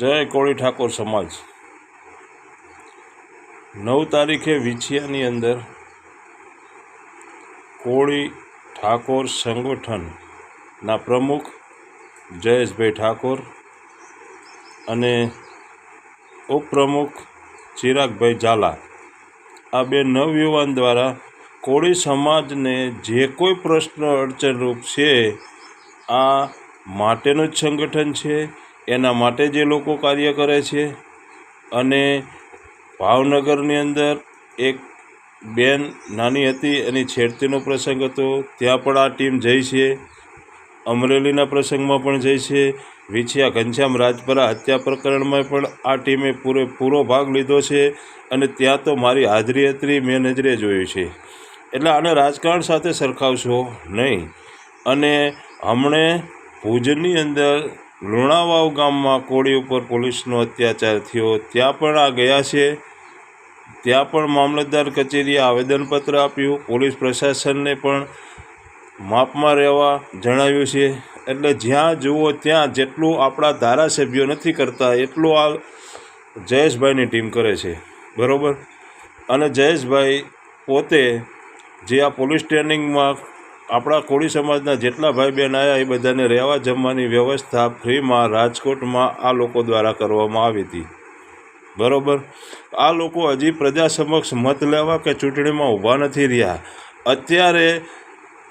જય કોળી ઠાકોર સમાજ. નવ તારીખે વિછિયાની અંદર કોળી ઠાકોર સંગઠનના પ્રમુખ જયેશભાઈ ઠાકોર અને ઉપપ્રમુખ ચિરાગભાઈ ઝાલા, આ બે નવયુવાન દ્વારા કોળી સમાજને જે કોઈ પ્રશ્ન અડચણરૂપ છે, આ માટેનું જ સંગઠન છે એના માટે જે લોકો કાર્ય કરે છે અને ભાવનગરની અંદર એક બેન નાની હતી, એની છેડતીનો પ્રસંગ હતો. ત્યાં પણ આ ટીમ જઈ છે. અમરેલીના પ્રસંગમાં પણ જઈ છે. વિછિયા ઘનશ્યામ રાજપરા હત્યા પ્રકરણમાં પણ આ ટીમે પૂરેપૂરો ભાગ લીધો છે અને ત્યાં તો મારી હાજરી હતી, મેં નજરે જોયું છે. એટલે આને રાજકારણ સાથે સરખાવશો નહીં. અને હમણે ભુજની અંદર લુણાવાવ ગામમાં કોળી ઉપર પોલીસનો અત્યાચાર થયો. ત્યાં પણ આ ગયા છે. ત્યાં પણ મામલતદાર કચેરીએ આવેદનપત્ર આપ્યું. પોલીસ પ્રશાસનને પણ માપમાં રહેવા જણાવ્યું છે. એટલે જ્યાં જુઓ ત્યાં જેટલું આપણા ધારાસભ્યો નથી કરતા, એટલું આ જયેશભાઈની ટીમ કરે છે. બરાબર? અને જયેશભાઈ પોતે જે આ પોલીસ ટ્રેનિંગમાં આપણા કોળી સમાજના જેટલા ભાઈ બહેન આવ્યા એ બધાને રહેવા જમવાની વ્યવસ્થા ફ્રીમાં રાજકોટમાં આ લોકો દ્વારા કરવામાં આવી હતી. બરાબર? આ લોકો હજી પ્રજા સમક્ષ મત લેવા કે ચૂંટણીમાં ઊભા નથી રહ્યા. અત્યારે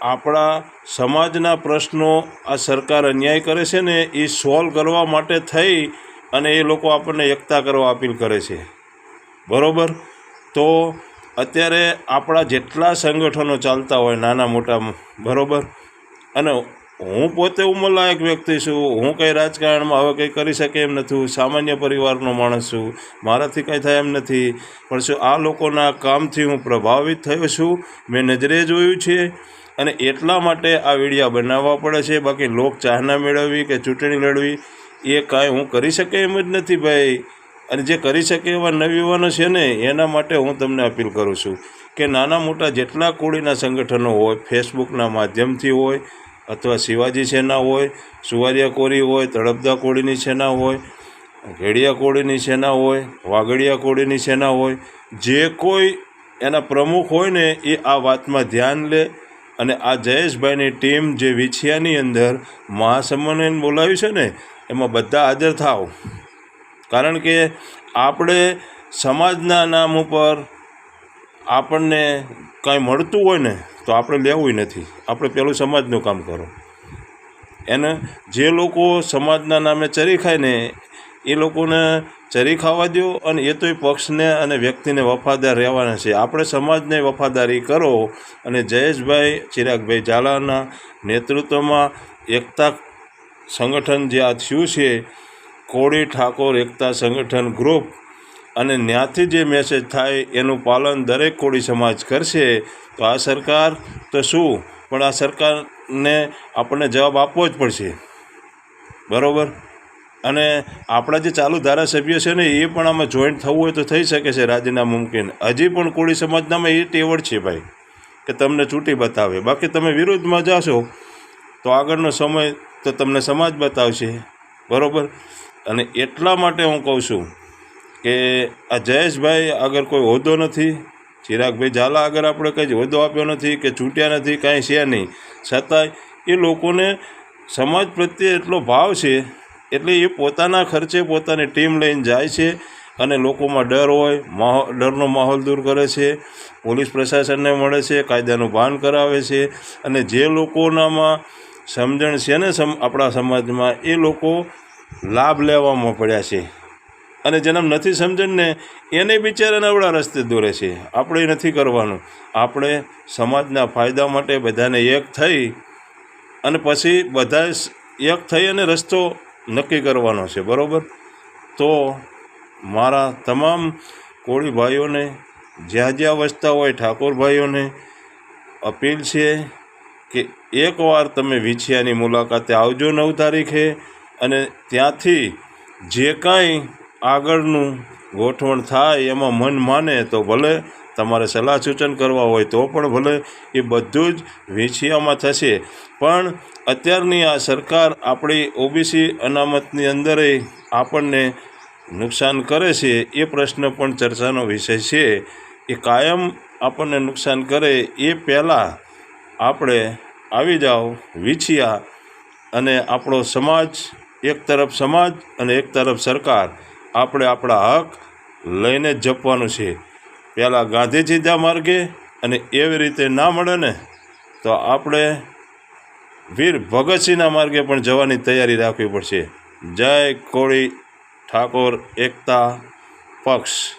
આપણા સમાજના પ્રશ્નો આ સરકાર અન્યાય કરે છે ને, એ સોલ્વ કરવા માટે થઈ અને એ લોકો આપણને એકતા કરવા અપીલ કરે છે. બરાબર? તો અત્યારે આપણા જેટલા સંગઠનો ચાલતા હોય નાના મોટા, બરાબર? અને હું પોતે ઉંમરલાયક વ્યક્તિ છું, હું કંઈ રાજકારણમાં હવે કંઈ કરી શકે એમ નથી સામાન્ય પરિવારનો માણસ છું, મારાથી કંઈ થાય એમ નથી. પણ શું આ લોકોના કામથી હું પ્રભાવિત થયો છું? મેં નજરે જોયું છે. અને એટલા માટે આ વિડીયા બનાવવા પડે છે. બાકી લોક ચાહના મેળવવી કે ચૂંટણી લડવી, એ કાંઈ હું કરી શકે એમ જ નથી ભાઈ. અને જે કરી શકે એવા નવયુવાનો છે ને, એના માટે હું તમને અપીલ કરું છું કે નાના મોટા જેટલા કોળીના સંગઠનો હોય, ફેસબુકના માધ્યમથી હોય, અથવા શિવાજી સેના હોય, સુવારિયા કોળી હોય, તળપદા કોળીની સેના હોય, ઘેડિયા કોળીની સેના હોય વાગડિયા કોળીની સેના હોય, જે કોઈ એના પ્રમુખ હોય ને, એ આ વાતમાં ધ્યાન લે અને આ જયેશભાઈની ટીમ જે વિછિયાની અંદર મહાસમન્વયન બોલાવ્યું છે ને, એમાં બધા હાજર થાવ કારણ કે આપણે સમાજના નામ ઉપર આપણને કાંઈ મળતું હોય ને, તો આપણે લેવું નથી. આપણે પેલું સમાજનું કામ કરો. એને જે લોકો સમાજના નામે ચરી ખાય ને, એ લોકોને ચરી ખાવા દો અને એ તો એ પક્ષને અને વ્યક્તિને વફાદાર રહેવાના છે. આપણે સમાજને વફાદારી કરો અને જયેશભાઈ, ચિરાગભાઈ ઝાલાના નેતૃત્વમાં એકતા સંગઠન જે આ થયું છે કોળી ઠાકોર એકતા સંગઠન ગ્રુપ અને ત્યાંથી જે મેસેજ થાય એનું પાલન દરેક કોળી સમાજ કરશે, તો આ સરકાર તો શું? પણ આ સરકારને આપણને જવાબ આપવો જ પડશે. બરાબર? અને આપણા જે ચાલુ ધારાસભ્ય છે ને, એ પણ આમાં જોઈન્ટ થવું હોય તો થઈ શકે છે, રાજીનામું મુમકિન હજી પણ કોળી સમાજનામાં એ ટેવડ છે ભાઈ, કે તમને ચૂંટી બતાવે. બાકી તમે વિરુદ્ધમાં જાશો, તો આગળનો સમય તો તમને સમાજ બતાવશે. બરાબર? અને એટલા માટે હું કહું છું કે આ જયેશભાઈ આગળ કોઈ હોદ્દો નથી, ચિરાગભાઈ ઝાલા આગળ આપણે કંઈ હોદ્દો આપ્યો નથી કે છૂટ્યા નથી, કાંઈ છે નહીં. છતાંય એ લોકોને સમાજ પ્રત્યે એટલો ભાવ છે, એટલે એ પોતાના ખર્ચે પોતાની ટીમ લઈને જાય છે અને લોકોમાં ડર હોય માહોલ ડરનો માહોલ દૂર કરે છે, પોલીસ પ્રશાસનને મળે છે, કાયદાનું ભાન કરાવે છે અને જે લોકોનામાં સમજણ છે ને આપણા સમાજમાં, એ લોકો લાભ લેવામાં પડ્યા છે. અને જેને નથી સમજણને એને બિચારાને અવળા રસ્તે દોરે છે. આપણે નથી કરવાનું. આપણે સમાજના ફાયદા માટે બધાને એક થઈ અને પછી બધા એક થઈ અને રસ્તો નક્કી કરવાનો છે. બરાબર? તો મારા તમામ કોળી ભાઈઓને, જ્યાં જ્યાં વસતા હોય ઠાકોર ભાઈઓને અપીલ છે કે એકવાર તમે વિછિયાની મુલાકાતે આવજો નવ તારીખે અને ત્યાંથી જે કાંઈ આગળનું ગોઠવણ થાય એમાં મન માને તો ભલે તમારે સલાહ સૂચન કરવા હોય તો પણ ભલે એ બધું જ વેચિયામાં થશે. પણ અત્યારની આ સરકાર આપણી ઓબીસી અનામતની અંદરે આપણને નુકસાન કરે છે એ પ્રશ્ન પણ ચર્ચાનો વિષય છે. એ કાયમ આપણને નુકસાન કરે એ પહેલાં આપણે આવી જાઓ વિછિયા અને આપણો સમાજ એક તરફ સમાજ અને એક તરફ સરકાર. આપણે આપણા હક લઈને જ જપવાનું છે. પહેલાં ગાંધીજીના માર્ગે અને એવી રીતે ના મળે ને, તો આપણે વીર ભગતસિંહના માર્ગે પણ જવાની તૈયારી રાખવી પડશે. જય કોળી ઠાકોર એકતા પક્ષ.